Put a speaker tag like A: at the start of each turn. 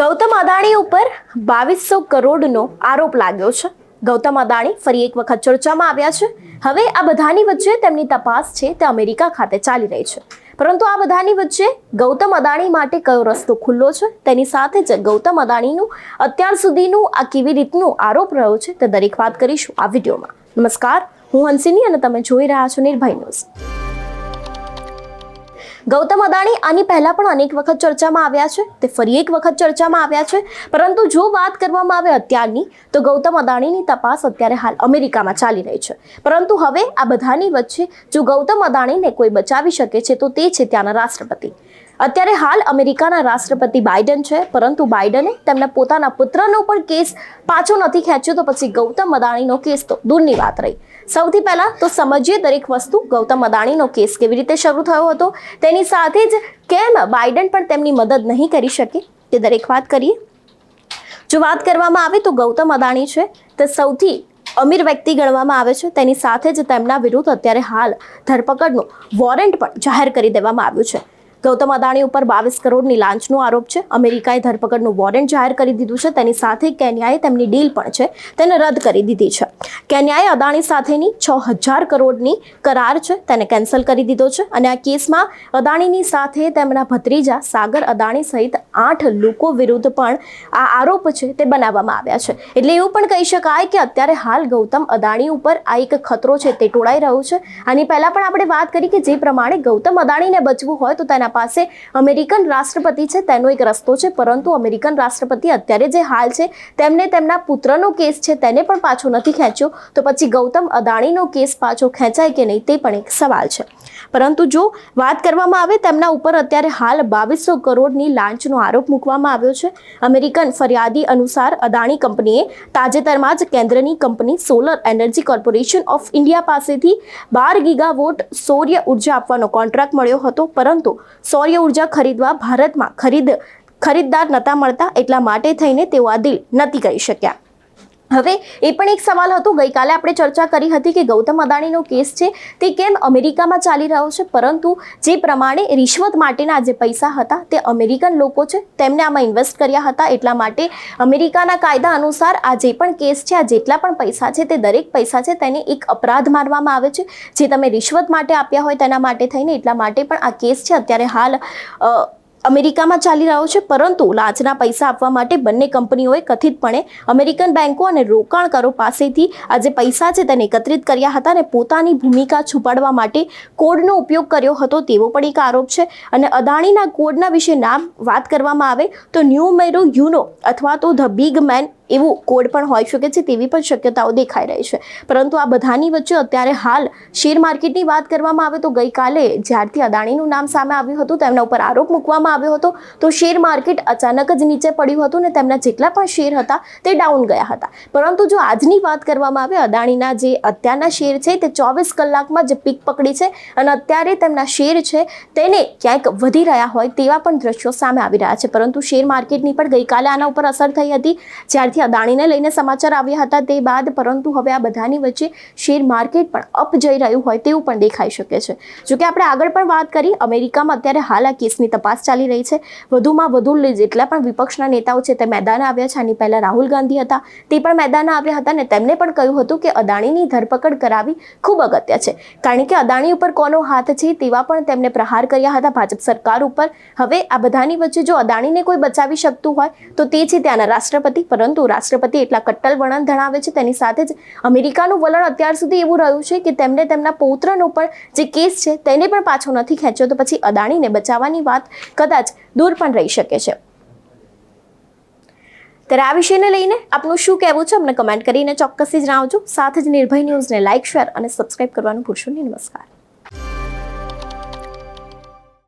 A: ગૌતમ અદાણી ઉપર બાવીસો કરોડનો આરોપ લાગ્યો છે. ગૌતમ અદાણી ફરી એક વખત ચર્ચામાં આવ્યા છે. હવે આ બધાની વચ્ચે તેમની તપાસ છે તે અમેરિકા ખાતે ચાલી રહી છે. પરંતુ આ બધાની વચ્ચે ગૌતમ અદાણી માટે કયો રસ્તો ખુલ્લો છે? તેની સાથે જ ગૌતમ અદાણીનું અત્યાર સુધીનું આ કેવી રીતનું આરોપ રહ્યો છે તે દરેક વાત કરીશું આ વિડીયોમાં. નમસ્કાર, હું હંસિની અને તમે જોઈ રહ્યા છો નિર્ભય ન્યૂઝ. ગૌતમ અદાણી આની પહેલા પણ અનેક વખત ચર્ચામાં આવ્યા છે. તે ફરી એક વખત ચર્ચામાં આવ્યા છે. પરંતુ જો વાત કરવામાં આવે અત્યારની, તો ગૌતમ અદાણીની તપાસ અત્યારે હાલ અમેરિકામાં ચાલી રહી છે. પરંતુ હવે આ બધાની વચ્ચે જો ગૌતમ અદાણીને કોઈ બચાવી શકે છે, તો તે છે ત્યાંના રાષ્ટ્રપતિ. અત્યારે હાલ અમેરિકાના રાષ્ટ્રપતિ બાઇડન છે, પરંતુ બાઇડને તેમના પોતાના પુત્રનો પણ કેસ પાછો નથી ખેંચ્યો, તો પછી ગૌતમ અદાણીનો કેસ તો દૂરની વાત રહી. સૌથી પહેલા તો સમજીએ દરેક વસ્તુ. ગૌતમ અદાણીનો કેસ કેવી રીતે શરૂ થયો હતો? તેની સાથે જ કેમ બાઇડન પણ તેમની મદદ નહીં કરી શકે? તે દરેક વાત કરીએ. જો વાત કરવામાં આવે તો ગૌતમ અદાણી છે, તે સૌથી અમીર વ્યક્તિ ગણવામાં આવે છે. તેની સાથે જ તેમના વિરુદ્ધ અત્યારે હાલ ધરપકડનું વોરંટ પણ જાહેર કરી દેવામાં આવ્યું છે. ગૌતમ અદાણી ઉપર બાવીસ કરોડની લાંચનો આરોપ છે. અમેરિકાએ ધરપકડનું વોરંટ જાહેર કરી દીધું છે. તેની સાથે કેન્યાએ તેમની ડીલ પણ છે. તેને રદ કરી દીધી છે. કેન્યાએ અદાણી સાથેની છ હજાર કરોડની કરાર છે. તેને કેન્સલ કરી દીધો છે. અને આ કેસમાં અદાણીની સાથે તેમના ભત્રીજા સાગર અદાણી સહિત આઠ લોકો વિરુદ્ધ પણ આ આરોપ છે તે બનાવવામાં આવ્યા છે. એટલે એવું પણ કહી શકાય કે અત્યારે હાલ ગૌતમ અદાણી ઉપર આ એક ખતરો છે તે ટોળાઈ રહ્યો છે. આની પહેલાં પણ આપણે વાત કરી કે જે પ્રમાણે ગૌતમ અદાણીને બચવું હોય તો તેના પાસે અમેરિકન રાષ્ટ્રપતિ છે, તેનો એક રસ્તો છે. પરંતુ અમેરિકન રાષ્ટ્રપતિ અત્યારે જે હાલ છે, તેમને તેમના પુત્રનો કેસ છે, તેને પણ પાછો નથી ખેંચ્યો. તો પછી ગૌતમ અદાણીનો કેસ પાછો ખેંચાય કે નહીં, તે પણ એક સવાલ છે. પરંતુ જો વાત કરવામાં આવે, તેમના ઉપર અત્યારે હાલ બાવીસો કરોડની લાંચનો આરોપ મૂકવામાં આવ્યો છે. અમેરિકન ફરિયાદી અનુસાર, અદાણી કંપનીએ તાજેતરમાં જ કેન્દ્રની company solar energy corporation of India પાસેથી બાર ગીગાવોટ સૌર્ય ઊર્જા આપવાનો કોન્ટ્રાક્ટ મળ્યો હતો. પરંતુ સૌર્ય ઊર્જા ખરીદવા ભારતમાં ખરીદ, ખરીદદાર નહોતા મળતા, એટલા માટે થઈને તેઓ આ દિલ નથી કરી શક્યા. હવે એ પણ એક સવાલ હતો. ગઈકાલે આપણે ચર્ચા કરી હતી કે ગૌતમ અદાણીનો કેસ છે તે કેમ અમેરિકામાં ચાલી રહ્યો છે? પરંતુ જે પ્રમાણે રિશ્વત માટેના જે પૈસા હતા તે અમેરિકન લોકો છે તેમને આમાં ઇન્વેસ્ટ કર્યા હતા. એટલા માટે અમેરિકાના કાયદા અનુસાર આ જે પણ કેસ છે, આ જેટલા પણ પૈસા છે તે દરેક પૈસા છે તેને એક અપરાધ માનવામાં આવે છે. જે તમે રિશ્વત માટે આપ્યા હોય તેના માટે થઈને એટલા માટે પણ આ કેસ છે. અત્યારે હાલ અમેરિકામાં ચાલી રહ્યો છે, પરંતુ લાંચના પૈસા આપવા માટે બંને કંપનીઓએ કથિતપણે અમેરિકન બેન્કો અને રોકાણકારો પાસેથી આ જે પૈસા છે તેને એકત્રિત કર્યા હતા અને પોતાની ભૂમિકા છુપાડવા માટે કોડનો ઉપયોગ કર્યો હતો તેવો પણ એક આરોપ છે. અને અદાણીના કોડના વિશે નામ વાત કરવામાં આવે તો ન્યૂમેરો યુનો અથવા તો ધ બિગ મેન એવું કોડ પણ હોઈ શકે છે તેવી પણ શક્યતાઓ દેખાઈ રહી છે. પરંતુ આ બધાની વચ્ચે અત્યારે હાલ શેર માર્કેટની વાત કરવામાં આવે તો ગઈકાલે જ્યારથી અદાણીનું નામ સામે આવ્યું હતું, તેમના ઉપર આરોપ મૂકવામાં આવ્યો હતો, તો શેર માર્કેટ અચાનક જ નીચે પડ્યું હતું અને તેમના જેટલા પણ શેર હતા તે ડાઉન ગયા હતા. પરંતુ જો આજની વાત કરવામાં આવે, અદાણીના જે અત્યારના શેર છે તે ચોવીસ કલાકમાં જે પીક પકડી છે અને અત્યારે તેમના શેર છે તેને ક્યાંક વધી રહ્યા હોય તેવા પણ દ્રશ્યો સામે આવી રહ્યા છે. પરંતુ શેર માર્કેટની પણ ગઈકાલે આના ઉપર અસર થઈ હતી, જ્યારથી અદાણીને લઈને સમાચાર આવ્યા હતા તે બાદ, પરંતુ હવે આ બધાની વચ્ચે શેર માર્કેટ પણ અપ જઈ રહ્યું હોય તેવું પણ દેખાઈ શકે છે. જોકે આપણે આગળ પણ વાત કરી, અમેરિકામાં અત્યારે હાલ આ કેસની તપાસ ચાલી રહી છે. વધુમાં વધુ જેટલા પણ વિપક્ષના નેતાઓ છે તે મેદાન આવ્યા છે. આની પહેલા રાહુલ ગાંધી હતા, તે પણ મેદાન આવ્યા હતા અને તેમને પણ કહ્યું હતું કે અદાણીની ધરપકડ કરાવી ખૂબ અગત્ય છે. કારણ કે અદાણી ઉપર કોનો હાથ છે તેવા પણ તેમણે પ્રહાર કર્યા હતા ભાજપ સરકાર ઉપર. હવે આ બધાની વચ્ચે જો અદાણીને કોઈ બચાવી શકતું હોય તો તે છે ત્યાંના રાષ્ટ્રપતિ, પરંતુ રાષ્ટ્રપતિ એટલા કટ્ટલ વલણ ધરાવે છે, તેની સાથે જ અમેરિકાનું વલણ અત્યાર સુધી એવું રહ્યું છે કે તેમને તેમના પૌત્રનો પણ જે કેસ છે, તેને પણ પાછો નથી ખેંચ્યો, તો પછી અદાણીને બચાવવાની વાત કદાચ દૂર પણ રહી શકે છે. ત્યારે આ વિષયને લઈને આપનું શું કહેવું છે? અમને કમેન્ટ કરીને ચોક્કસથી જણાવજો. સાથે જ નિર્ભય ન્યૂઝને લાઇક શેર અને સબસ્ક્રાઇબ કરવાનું ભૂલશો નહીં. નમસ્કાર.